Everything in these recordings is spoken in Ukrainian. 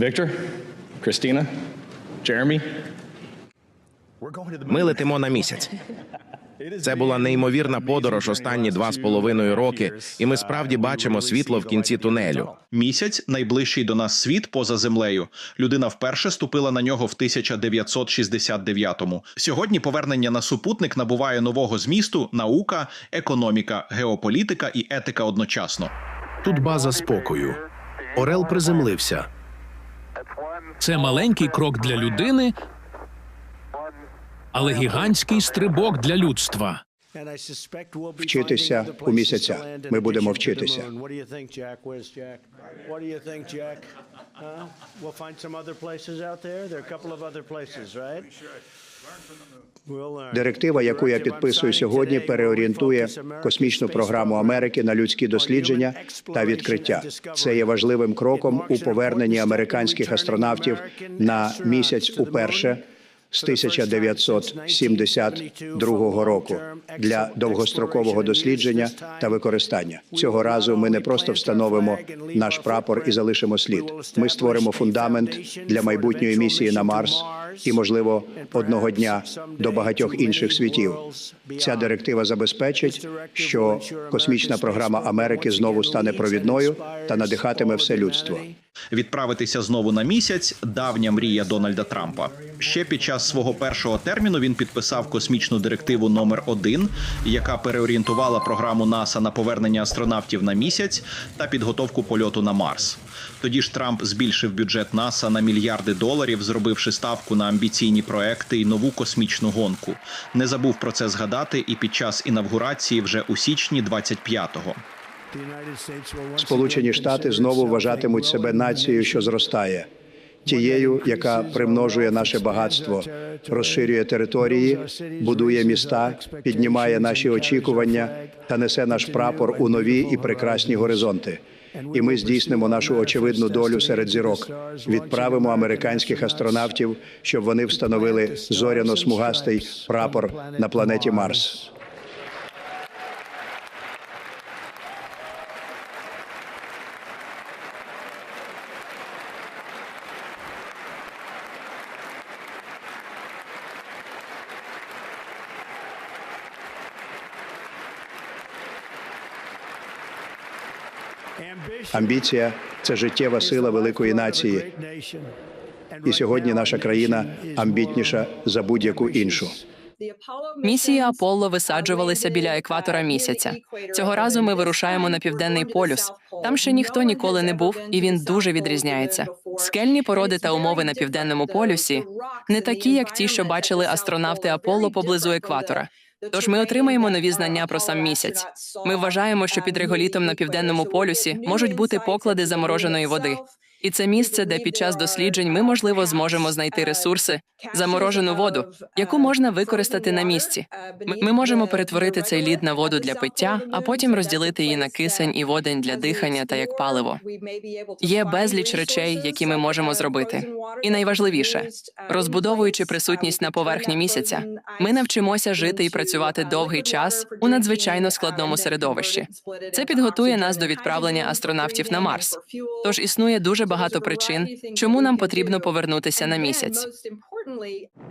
Victor, Christina, Jeremy. Ми летимо на місяць. Це була неймовірна подорож останні два з половиною роки, і ми справді бачимо світло в кінці тунелю. Місяць найближчий до нас світ поза землею. Людина вперше ступила на нього в 1969-му. Сьогодні повернення на супутник набуває нового змісту: наука, економіка, геополітика і етика одночасно. Тут база спокою. Орел приземлився. Це маленький крок для людини, але гігантський стрибок для людства. Вчитися у місяця. Ми будемо вчитися. Директива, яку я підписую сьогодні, переорієнтує космічну програму Америки на людські дослідження та відкриття. Це є важливим кроком у поверненні американських астронавтів на місяць уперше з 1972 року для довгострокового дослідження та використання. Цього разу ми не просто встановимо наш прапор і залишимо слід. Ми створимо фундамент для майбутньої місії на Марс і, можливо, одного дня до багатьох інших світів. Ця директива забезпечить, що космічна програма Америки знову стане провідною та надихатиме все людство. Відправитися знову на місяць давня мрія Дональда Трампа. Ще під час свого першого терміну він підписав космічну директиву номер 1 яка переорієнтувала програму НАСА на повернення астронавтів на місяць та підготовку польоту на Марс. Тоді ж Трамп збільшив бюджет НАСА на мільярди доларів, зробивши ставку на амбіційні проекти і нову космічну гонку. Не забув про це згадати і під час інавгурації вже у січні 25-го. Сполучені Штати знову вважатимуть себе нацією, що зростає, тією, яка примножує наше багатство, розширює території, будує міста, піднімає наші очікування та несе наш прапор у нові і прекрасні горизонти. І ми здійснимо нашу очевидну долю серед зірок. Відправимо американських астронавтів, щоб вони встановили зоряно-смугастий прапор на планеті Марс. Амбіція це життєва сила великої нації. І сьогодні наша країна амбітніша за будь-яку іншу. Місії Аполло висаджувалися біля екватора місяця. Цього разу ми вирушаємо на південний полюс. Там ще ніхто ніколи не був, і він дуже відрізняється. Скельні породи та умови на південному полюсі не такі, як ті, що бачили астронавти Аполло поблизу екватора. Тож ми отримаємо нові знання про сам місяць. Ми вважаємо, що під реголітом на південному полюсі можуть бути поклади замороженої води. І це місце, де під час досліджень ми, можливо, зможемо знайти ресурси, заморожену воду, яку можна використати на місці. Ми, можемо перетворити цей лід на воду для пиття, а потім розділити її на кисень і водень для дихання та як паливо. Є безліч речей, які ми можемо зробити. І найважливіше, розбудовуючи присутність на поверхні місяця, ми навчимося жити і працювати довгий час у надзвичайно складному середовищі. Це підготує нас до відправлення астронавтів на Марс. Тож існує дуже багато причин, чому нам потрібно повернутися на місяць.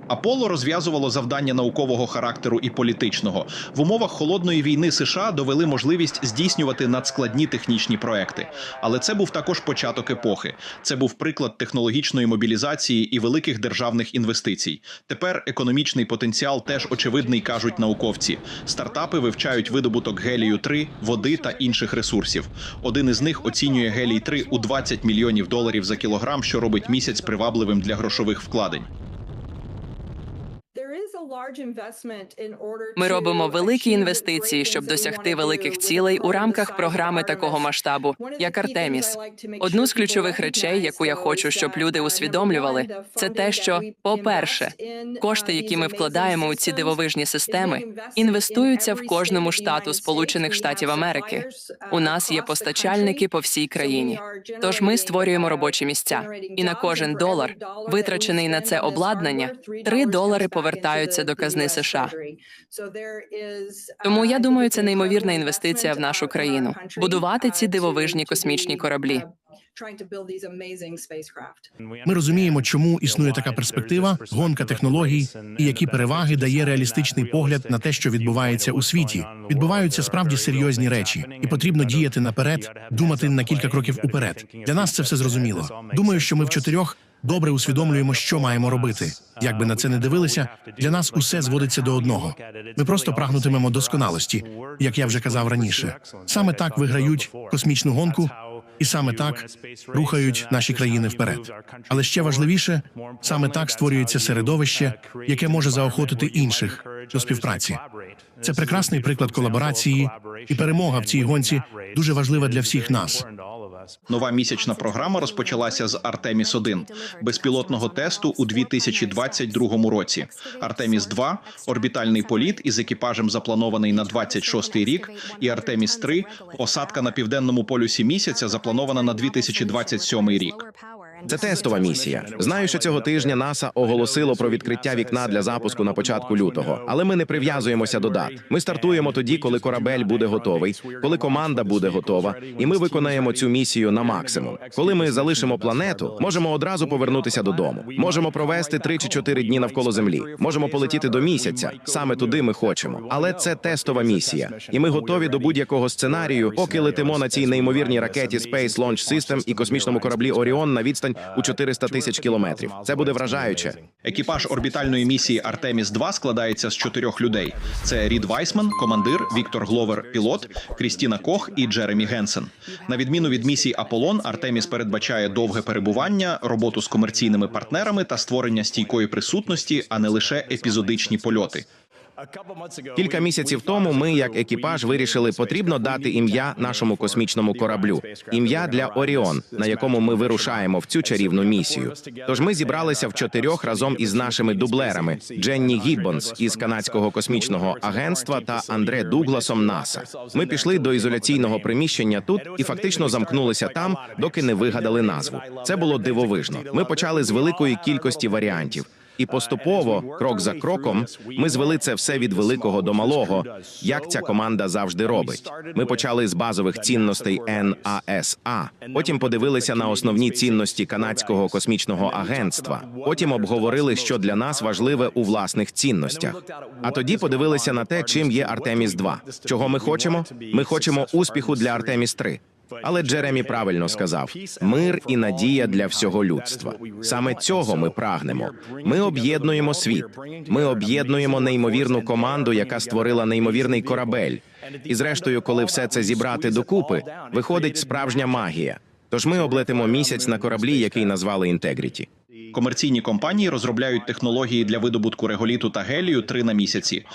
Аполло розв'язувало завдання наукового характеру і політичного. В умовах холодної війни США довели можливість здійснювати надскладні технічні проекти. Але це був також початок епохи. Це був приклад технологічної мобілізації і великих державних інвестицій. Тепер економічний потенціал теж очевидний, кажуть науковці. Стартапи вивчають видобуток гелію 3 води та інших ресурсів. Один із них оцінює гелій 3 у 20 мільйонів доларів за кілограм, що робить місяць привабливим для грошових вкладень. Ми робимо великі інвестиції, щоб досягти великих цілей у рамках програми такого масштабу, як Артеміс. Одну з ключових речей, яку я хочу, щоб люди усвідомлювали, це те, що, по-перше, кошти, які ми вкладаємо у ці дивовижні системи, інвестуються в кожному штату Сполучених Штатів Америки. У нас є постачальники по всій країні. Тож ми створюємо робочі місця, і на кожен долар, витрачений на це обладнання, 3 долари повертаються до казни США. Тому я думаю, це неймовірна інвестиція в нашу країну будувати ці дивовижні космічні кораблі. Ми розуміємо, чому існує така перспектива, гонка технологій і які переваги дає реалістичний погляд на те, що відбувається у світі. Відбуваються справді серйозні речі, і потрібно діяти наперед, думати на кілька кроків уперед. Для нас це все зрозуміло. Думаю, що ми в чотирьох добре усвідомлюємо, що маємо робити. Як би на це не дивилися, для нас усе зводиться до одного. Ми просто прагнутимемо досконалості, як я вже казав раніше. Саме так виграють космічну гонку, і саме так рухають наші країни вперед. Але ще важливіше, саме так створюється середовище, яке може заохотити інших до співпраці. Це прекрасний приклад колаборації, і перемога в цій гонці дуже важлива для всіх нас. Нова місячна програма розпочалася з Артеміс 1 безпілотного тесту у 2022 році. Артеміс 2 орбітальний політ із екіпажем запланований на 26-й рік. І Артеміс 3 осадка на південному полюсі місяця запланована на 2027 рік. Це тестова місія. Знаю, що цього тижня НАСА оголосило про відкриття вікна для запуску на початку лютого, але ми не прив'язуємося до дат. Ми стартуємо тоді, коли корабель буде готовий, коли команда буде готова, і ми виконаємо цю місію на максимум. Коли ми залишимо планету, можемо одразу повернутися додому. Можемо провести 3 чи 4 дні навколо землі. Можемо полетіти до місяця. Саме туди ми хочемо. Але це тестова місія, і ми готові до будь-якого сценарію, поки летимо на цій неймовірній ракеті Space Launch System і космічному кораблі Оріон на відстань у 400 тисяч кілометрів. Це буде вражаюче. Екіпаж орбітальної місії Артеміс 2 складається з чотирьох людей: це Рід Вайсман, командир, Віктор Гловер, пілот, Крістіна Кох і Джеремі Генсен. На відміну від місії Аполлон, Артеміс передбачає довге перебування, роботу з комерційними партнерами та створення стійкої присутності, а не лише епізодичні польоти. Кілька місяців тому ми, як екіпаж, вирішили, потрібно дати ім'я нашому космічному кораблю, ім'я для Оріон, на якому ми вирушаємо в цю чарівну місію. Тож ми зібралися в чотирьох разом із нашими дублерами Дженні Гіббонс із канадського космічного агентства та Андре Дугласом НАСА. Ми пішли до ізоляційного приміщення тут і фактично замкнулися там, доки не вигадали назву. Це було дивовижно. Ми почали з великої кількості варіантів. І поступово, крок за кроком, ми звели це все від великого до малого, як ця команда завжди робить. Ми почали з базових цінностей НАСА, потім подивилися на основні цінності канадського космічного агентства. Потім обговорили, що для нас важливе у власних цінностях. А тоді подивилися на те, чим є Артеміс 2 Чого ми хочемо? Ми хочемо успіху для Артеміс 3 але Джеремі правильно сказав: мир і надія для всього людства. Саме цього ми прагнемо. Ми об'єднуємо світ. Ми об'єднуємо неймовірну команду, яка створила неймовірний корабель. І зрештою, коли все це зібрати докупи, виходить справжня магія. Тож ми облетимо місяць на кораблі, який назвали Інтегріті. Комерційні компанії розробляють технології для видобутку реголіту та гелію три на місяці.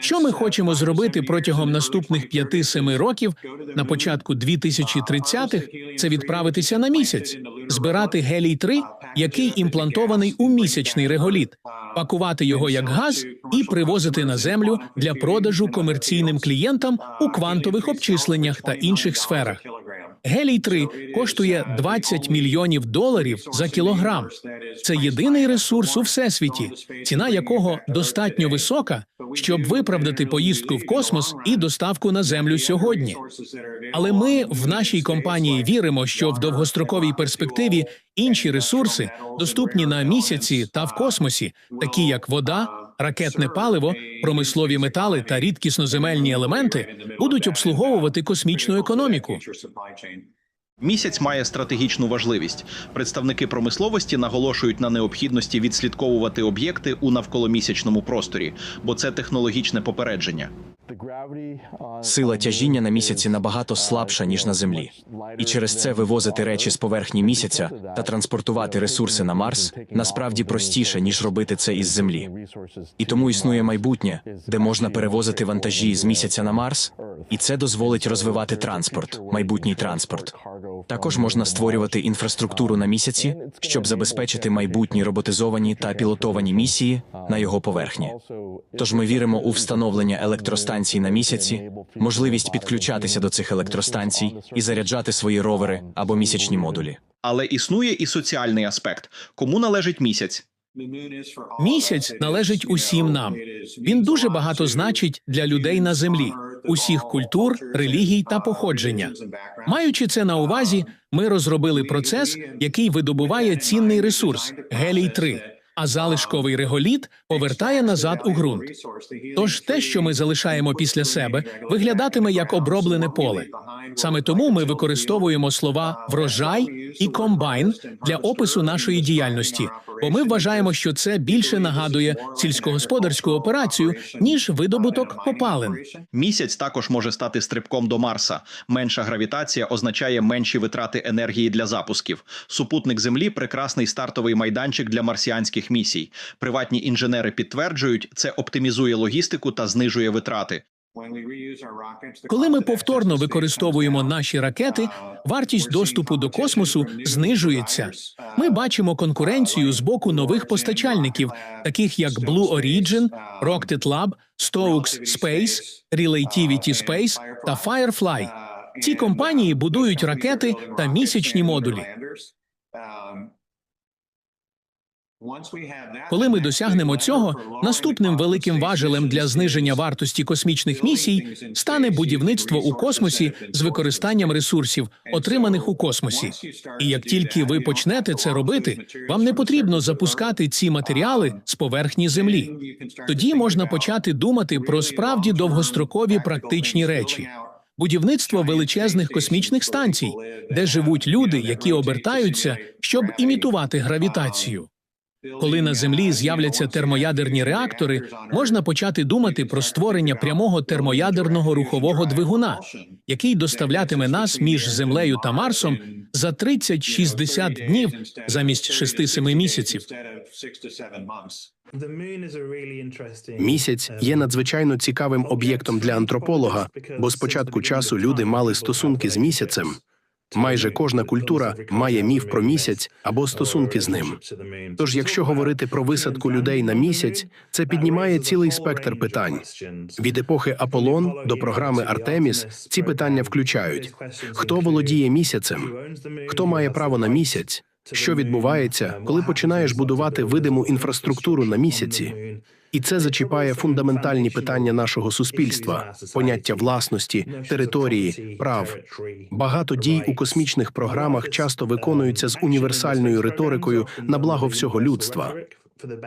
Що ми хочемо зробити протягом наступних 5-7 років на початку 2030-х – це відправитися на місяць, збирати гелій 3 який імплантований у місячний реголіт, пакувати його як газ і привозити на землю для продажу комерційним клієнтам у квантових обчисленнях та інших сферах. Гелій 3 коштує 20 мільйонів доларів за кілограм. Це єдиний ресурс у всесвіті, ціна якого достатньо висока, щоб виправдати поїздку в космос і доставку на землю сьогодні. Але ми в нашій компанії віримо, що в довгостроковій перспективі інші ресурси доступні на місяці та в космосі, такі як вода, ракетне паливо, промислові метали та рідкісноземельні елементи, будуть обслуговувати космічну економіку. Місяць має стратегічну важливість. Представники промисловості наголошують на необхідності відслідковувати об'єкти у навколомісячному просторі, бо це технологічне попередження. Сила тяжіння на місяці набагато слабша ніж на землі, і через це вивозити речі з поверхні місяця та транспортувати ресурси на Марс насправді простіше ніж робити це із землі. І тому існує майбутнє, де можна перевозити вантажі з місяця на Марс, і це дозволить розвивати транспорт, майбутній транспорт. Також можна створювати інфраструктуру на місяці, щоб забезпечити майбутні роботизовані та пілотовані місії на його поверхні. Тож ми віримо у встановлення електростанцій на місяці, можливість підключатися до цих електростанцій і заряджати свої ровери або місячні модулі. Але існує і соціальний аспект: кому належить місяць? Місяць належить усім нам. Він дуже багато значить для людей на землі. Усіх культур, релігій та походження. Маючи це на увазі, ми розробили процес, який видобуває цінний ресурс гелій 3 а залишковий реголіт повертає назад у ґрунт. Тож те, що ми залишаємо після себе, виглядатиме як оброблене поле. Саме тому ми використовуємо слова врожай і комбайн для опису нашої діяльності, бо ми вважаємо, що це більше нагадує сільськогосподарську операцію ніж видобуток попалин. Місяць також може стати стрибком до Марса. Менша гравітація означає менші витрати енергії для запусків. Супутник Землі прекрасний стартовий майданчик для марсіанських місій. Приватні інженери підтверджують, це оптимізує логістику та знижує витрати. Коли ми повторно використовуємо наші ракети, вартість доступу до космосу знижується. Ми бачимо конкуренцію з боку нових постачальників, таких як Blue Origin, Rocket Lab, Stokes Space, Relativity Space та Firefly. Ці компанії будують ракети та місячні модулі. Коли ми досягнемо цього, наступним великим важелем для зниження вартості космічних місій стане будівництво у космосі з використанням ресурсів, отриманих у космосі. І як тільки ви почнете це робити, вам не потрібно запускати ці матеріали з поверхні землі. Тоді можна почати думати про справді довгострокові практичні речі. Будівництво величезних космічних станцій, де живуть люди, які обертаються, щоб імітувати гравітацію. Коли на землі з'являться термоядерні реактори, можна почати думати про створення прямого термоядерного рухового двигуна, який доставлятиме нас між землею та Марсом за 30-60 днів замість 6-7 місяців. Місяць є надзвичайно цікавим об'єктом для антрополога, бо з початку часу люди мали стосунки з місяцем. Майже кожна культура має міф про місяць або стосунки з ним. Тож, якщо говорити про висадку людей на місяць, це піднімає цілий спектр питань. Від епохи Аполлон до програми Артеміс ці питання включають: хто володіє місяцем, хто має право на місяць, що відбувається, коли починаєш будувати видиму інфраструктуру на місяці. І це зачіпає фундаментальні питання нашого суспільства: поняття власності, території, прав. Багато дій у космічних програмах часто виконуються з універсальною риторикою на благо всього людства.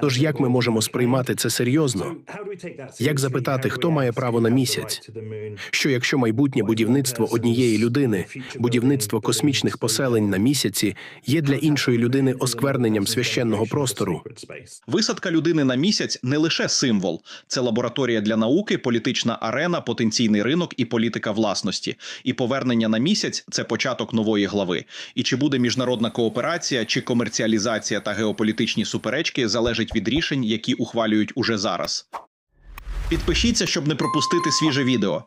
Тож як ми можемо сприймати це серйозно? Як запитати, хто має право на місяць? Що якщо майбутнє будівництво однієї людини, будівництво космічних поселень на місяці є для іншої людини оскверненням священного простору? Висадка людини на місяць не лише символ, це лабораторія для науки, політична арена, потенційний ринок і політика власності. І повернення на місяць це початок нової глави. І чи буде міжнародна кооперація, чи комерціалізація та геополітичні суперечки залежить від рішень, які ухвалюють уже зараз. Підпишіться, щоб не пропустити свіже відео.